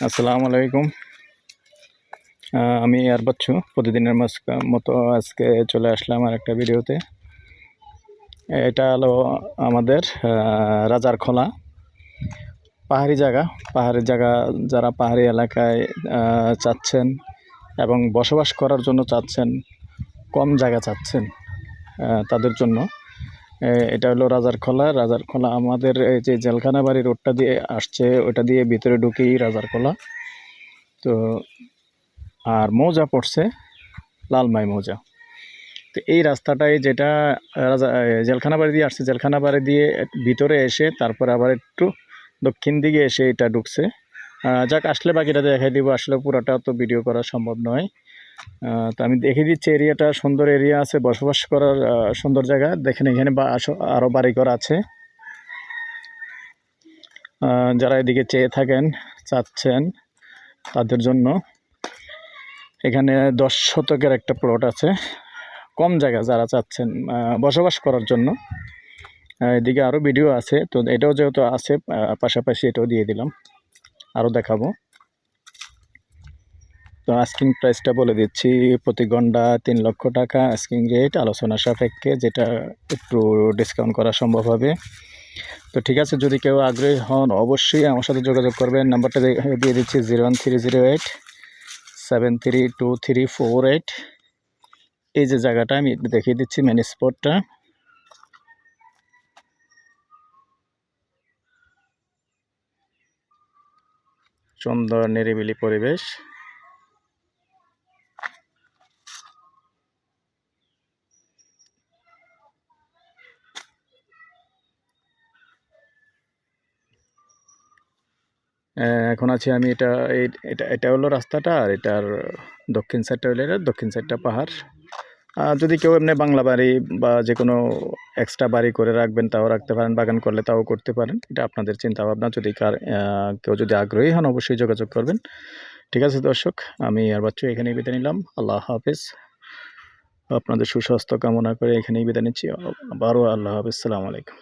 আসসালামু আলাইকুম। আমি আর বাচ্চু, প্রতিদিনের মতো আজকে চলে আসলাম আর একটা ভিডিওতে। এটা হলো আমাদের রাজার খোলা। পাহাড়ি জায়গা পাহাড়ি জায়গা যারা পাহাড়ি এলাকায় চাচ্ছেন এবং বসবাস করার জন্য চাচ্ছেন, কম জায়গা চাচ্ছেন তাদের জন্য। এটা হলো রাজার খোলা। রাজার খোলা আমাদের, এই যে জেলখানা বাড়ি রোডটা দিয়ে আসছে ওটা দিয়ে ভিতরে ঢুকেই রাজার খোলা। তো, আর মৌজা পড়ছে, লালমাই মৌজা। তো এই রাস্তাটাই যেটা রাজা জেলখানা বাড়ি দিয়ে আসছে, জেলখানা বাড়ি দিয়ে ভিতরে এসে, তারপরে আবার একটু দক্ষিণ দিকে এসে এটা ঢুকছে। যাক, আসলে বাকিটা দেখাই দিব। আসলে পুরোটা তো ভিডিও করা সম্ভব নয়। তো আমি দেখে দিচ্ছি এরিয়াটা, সুন্দর এরিয়া আছে, বসবাস করার সুন্দর জায়গা। দেখেন এখানে বা আস- আরও বাড়িঘর আছে। যারা এদিকে চেয়ে থাকেন, চাচ্ছেন তাদের জন্য। এখানে দশ শতকের একটা প্লট আছে। কম জায়গা যারা চাচ্ছেন বসবাস করার জন্য। এদিকে আরও ভিডিও আছে। তো এটাও যেহেতু আছে পাশাপাশি এটাও দিয়ে দিলাম। আরও দেখাবো। তো আস্কিং প্রাইসটা বলে দিচ্ছি, প্রতি ঘণ্টা তিন লক্ষ টাকা আস্কিং রেট আলোচনা সাপেক্ষে, যেটা একটু ডিসকাউন্ট করা সম্ভব হবে। তো ঠিক আছে, যদি কেউ আগ্রহী হন, অবশ্যই আমার সাথে যোগাযোগ করবেন। নাম্বারটা দিয়ে দিচ্ছি zero one three zero eight seven three two three four eight এই যে জায়গাটা, আমি দেখিয়ে দিচ্ছি মেন স্পটটা সুন্দর নিরিবিলি পরিবেশ। এখন আছি আমি এটা এটা এটা হলো রাস্তাটা আর এটার দক্ষিণ সাইডটা হলো এটা, দক্ষিণ সাইডটা পাহাড়। আর যদি কেউ এমনি বাংলা বাড়ি বা যে কোনো এক্সট্রা বাড়ি করে রাখবেন, তাও রাখতে পারেন, বাগান করলে তাও করতে পারেন, এটা আপনাদের চিন্তা ভাবনা যদি কার কেউ যদি আগ্রহী হন, অবশ্যই যোগাযোগ করবেন। ঠিক আছে দর্শক, আমি আর বাচ্চু এখানেই বিদায় নিলাম। আল্লাহ হাফিজ। আপনাদের সুস্বাস্থ্য কামনা করে এখানেই বিদায় নিচ্ছি। আবারও আল্লাহ হাফিজ। সালাম আলাইকুম।